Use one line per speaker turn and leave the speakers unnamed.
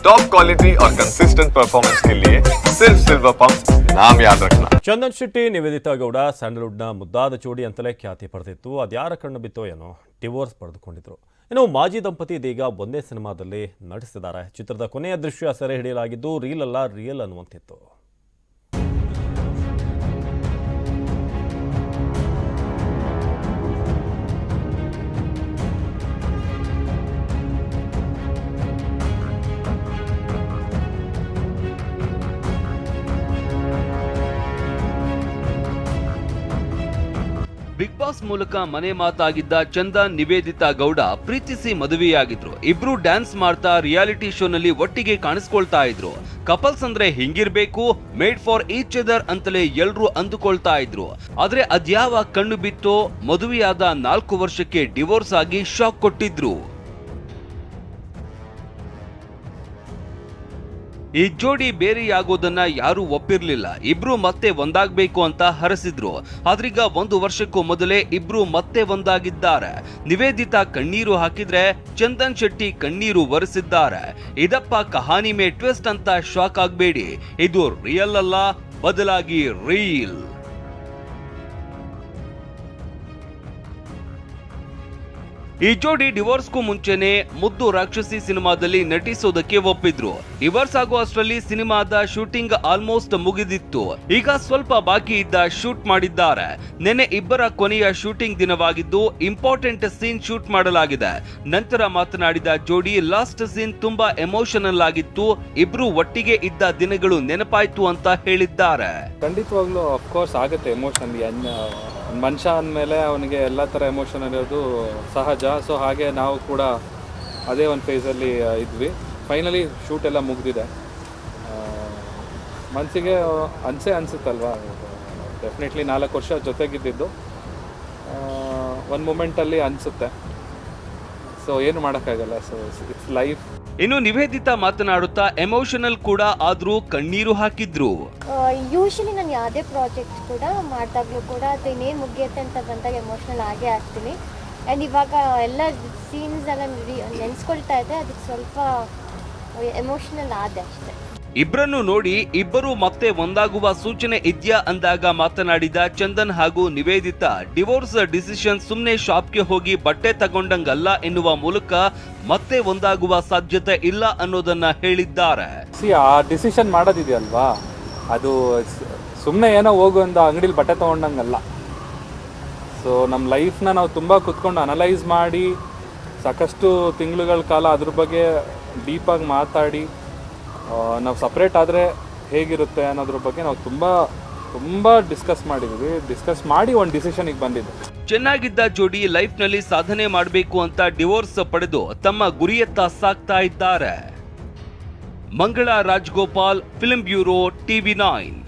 Top quality और consistent performance के लिए सिर्फ सिल्वर पंप नाम याद रखना
ಚಂದನ್ ಶೆಟ್ಟಿ ನಿವೇದಿತಾ ಗೌಡ ಸ್ಯಾಂಡಲ್ವುಡ್ನ ಮುದ್ದಾದ ಜೋಡಿ ಅಂತಲೇ ಖ್ಯಾತಿ ಪಡೆದಿತ್ತು ಅದ್ಯಾರ ಕಣ್ಣು ಬಿತ್ತೋ ಏನೋ ಡಿವೋರ್ಸ್ ಪಡೆದುಕೊಂಡಿದ್ರು ಇನ್ನು ಮಾಜಿ ದಂಪತಿ ಇದೀಗ ಒಂದೇ ಸಿನಿಮಾದಲ್ಲಿ ನಟಿಸಿದ್ದಾರೆ ಚಿತ್ರದ ಕೊನೆಯ ದೃಶ್ಯ ಸೆರೆ ಹಿಡಿಯಲಾಗಿದ್ದು ರೀಲ್ ಅಲ್ಲ ರಿಯಲ್ ಅನ್ನುವಂತಿತ್ತು
ಬಿಗ್ ಬಾಸ್ ಮೂಲಕ ಮನೆ ಮಾತಾಗಿದ್ದ ಚಂದನ್ ನಿವೇದಿತಾ ಗೌಡ ಪ್ರೀತಿಸಿ ಮದುವೆಯಾಗಿದ್ರು. ಇಬ್ರು ಡ್ಯಾನ್ಸ್ ಮಾಡ್ತಾ ರಿಯಾಲಿಟಿ ಶೋನಲ್ಲಿ ಒಟ್ಟಿಗೆ ಕಾಣಿಸ್ಕೊಳ್ತಾ ಇದ್ರು. ಕಪಲ್ಸ್ ಅಂದ್ರೆ ಹಿಂಗಿರ್ಬೇಕು, ಮೇಡ್ ಫಾರ್ ಈಚ್ ಅದರ್ ಅಂತಲೇ ಎಲ್ರು ಅಂದುಕೊಳ್ತಾ ಇದ್ರು. ಆದ್ರೆ ಅದ್ಯಾವ ಕಣ್ಣು ಬಿತ್ತೋ ಮದುವೆಯಾದ ನಾಲ್ಕು ವರ್ಷಕ್ಕೆ ಡಿವೋರ್ಸ್ ಆಗಿ ಶಾಕ್ ಕೊಟ್ಟಿದ್ರು. ಈ ಜೋಡಿ ಬೇರೆಯಾಗೋದನ್ನ ಯಾರು ಒಪ್ಪಿರ್ಲಿಲ್ಲ. ಇಬ್ರು ಮತ್ತೆ ಒಂದಾಗಬೇಕು ಅಂತ ಹರಸಿದ್ರು. ಆದ್ರೀಗ ಒಂದು ವರ್ಷಕ್ಕೂ ಮೊದಲೇ ಇಬ್ರು ಮತ್ತೆ ಒಂದಾಗಿದ್ದಾರೆ. ನಿವೇದಿತಾ ಕಣ್ಣೀರು ಹಾಕಿದ್ರೆ ಚಂದನ್ ಶೆಟ್ಟಿ ಕಣ್ಣೀರು ಒರೆಸಿದ್ದಾರೆ. ಇದಪ್ಪ ಕಹಾನಿ ಮೇ ಟ್ವಿಸ್ಟ್ ಅಂತ ಶಾಕ್ ಆಗಬೇಡಿ. ಇದು ರಿಯಲ್ ಅಲ್ಲ, ಬದಲಾಗಿ ರೀಲ್ ಈ ಜೋಡಿ ಡಿವೋರ್ಸ್ಗೂ ಮುಂಚೆನೆ ಮುದ್ದು ರಾಕ್ಷಸಿ ಸಿನಿಮಾದಲ್ಲಿ ನಟಿಸೋದಕ್ಕೆ ಒಪ್ಪಿದ್ರು. ಡಿವೋರ್ಸ್ ಆಗೋ ಅಷ್ಟರಲ್ಲಿ ಸಿನಿಮಾದ ಶೂಟಿಂಗ್ ಆಲ್ಮೋಸ್ಟ್ ಮುಗಿದಿತ್ತು. ಈಗ ಸ್ವಲ್ಪ ಬಾಕಿ ಇದ್ದ ಶೂಟ್ ಮಾಡಿದ್ದಾರೆ. ನೆನೆ ಇಬ್ಬರ ಕೊನೆಯ ಶೂಟಿಂಗ್ ದಿನವಾಗಿದ್ದು ಇಂಪಾರ್ಟೆಂಟ್ ಸೀನ್ ಶೂಟ್ ಮಾಡಲಾಗಿದೆ. ನಂತರ ಮಾತನಾಡಿದ ಜೋಡಿ, ಲಾಸ್ಟ್ ಸೀನ್ ತುಂಬಾ ಎಮೋಷನಲ್ ಆಗಿತ್ತು. ಇಬ್ರು ಒಟ್ಟಿಗೆ ಇದ್ದ ದಿನಗಳು ನೆನಪಾಯ್ತು ಅಂತ ಹೇಳಿದ್ದಾರೆ.
ಖಂಡಿತವಾಗ್ಲೂ ಅಫ್ಕೋರ್ಸ್ ಆಗುತ್ತೆ ಎಮೋಷನ್. ಮನುಷ್ಯ ಅಂದಮೇಲೆ ಅವನಿಗೆ ಎಲ್ಲ ತರ ಎಮೋಷನ್ ಇರೋದು ಸಹಜ. ಸೊ ಹಾಗೆ ನಾವು ಕೂಡ ಅದೇ ಒಂದು ಫೇಸಲ್ಲಿ ಇದ್ವಿ. ಫೈನಲಿ ಶೂಟ್ ಎಲ್ಲ ಮುಗ್ದಿದೆ. ಮನಸ್ಸಿಗೆ ಅನಿಸೇ ಅನಿಸುತ್ತಲ್ವಾ? ಡೆಫಿನೆಟ್ಲಿ ನಾಲ್ಕು ವರ್ಷ ಜೊತೆಗಿದ್ದಿದ್ದು. ಒಂದು ಮೂಮೆಂಟಲ್ಲಿ ಅನಿಸುತ್ತೆ. ಸೊ ಏನು ಮಾಡೋಕ್ಕಾಗಲ್ಲ. ಸೊ ಇಟ್ಸ್ ಲೈಫ್
ಇನ್ನು ನಿವೇದಿತಾ ಮಾತನಾಡುತ್ತಾ ಎಮೋಷನಲ್ ಕೂಡ ಆದ್ರೂ ಕಣ್ಣೀರು ಹಾಕಿದ್ರು.
ಯೂಶಲಿ ನಾನು ಯಾವುದೇ ಪ್ರಾಜೆಕ್ಟ್ ಕೂಡ ಮಾಡಿದಾಗ್ಲೂ ಕೂಡ ಅದು ಇನ್ನೇನು ಮುಗಿಯುತ್ತೆ ಅಂತ ಬಂದಾಗ ಎಮೋಷನಲ್ ಆಗೇ ಆಗ್ತೀನಿ. ಆ್ಯಂಡ್ ಇವಾಗ ಎಲ್ಲ ಸೀನ್ಸ್ ಎಲ್ಲ ನೆನೆಸ್ಕೊಳ್ತಾ ಇದ್ದೆ ಅದಕ್ಕೆ ಸ್ವಲ್ಪ ಎಮೋಷನಲ್ ಆದೆ ಅಷ್ಟೇ.
ಇಬ್ಬರನ್ನು ನೋಡಿ ಇಬ್ಬರು ಮತ್ತೆ ಒಂದಾಗುವ ಸೂಚನೆ ಇದೆಯಾ ಅಂದಾಗ ಮಾತನಾಡಿದ ಚಂದನ್ ಹಾಗೂ ನಿವೇದಿತಾ. ಡಿವೋರ್ಸ್ ಡಿಸಿಷನ್ ಸುಮ್ಮನೆ ಶಾಪ್ಗೆ ಹೋಗಿ ಬಟ್ಟೆ ತಗೊಂಡಂಗಲ್ಲ ಎನ್ನುವ ಮೂಲಕ ಮತ್ತೆ ಒಂದಾಗುವ ಸಾಧ್ಯತೆ ಇಲ್ಲ ಅನ್ನೋದನ್ನ ಹೇಳಿದ್ದಾರೆ.
ಸಿ ಆ ಡಿಸಿಷನ್ ಮಾಡೋದಿದೆಯಲ್ವಾ? ಅದು ಸುಮ್ಮನೆ ಏನೋ ಹೋಗು ಅಂತ ಅಂಗಡಿಲಿ ಬಟ್ಟೆ ತೊಗೊಂಡಂಗಲ್ಲ. ಸೊ ನಮ್ಮ ಲೈಫ್ನ ನಾವು ತುಂಬ ಕುತ್ಕೊಂಡು ಅನಲೈಸ್ ಮಾಡಿ, ಸಾಕಷ್ಟು ತಿಂಗಳುಗಳ ಕಾಲ ಅದ್ರ ಬಗ್ಗೆ ಡೀಪಾಗಿ ಮಾತಾಡಿ ನಾವು ಸಪ್ರೇಟ್ ಆದರೆ ಹೇಗಿರುತ್ತೆ ಅನ್ನೋದ್ರ ಬಗ್ಗೆ ನಾವು ತುಂಬ ತುಂಬ ಡಿಸ್ಕಸ್ ಮಾಡಿದ್ವಿ. ಡಿಸ್ಕಸ್ ಮಾಡಿ ಒಂದು ಡಿಸಿಷನಿಗೆ ಬಂದಿದ್ದು.
ಚೆನ್ನಾಗಿದ್ದ ಜೋಡಿ ಲೈಫ್ನಲ್ಲಿ ಸಾಧನೆ ಮಾಡಬೇಕು ಅಂತ ಡಿವೋರ್ಸ್ ಪಡೆದು ತಮ್ಮ ಗುರಿಯತ್ತ ಸಾಕ್ತಾ ಇದ್ದಾರೆ. Mangala Rajgopal film bureau TV nine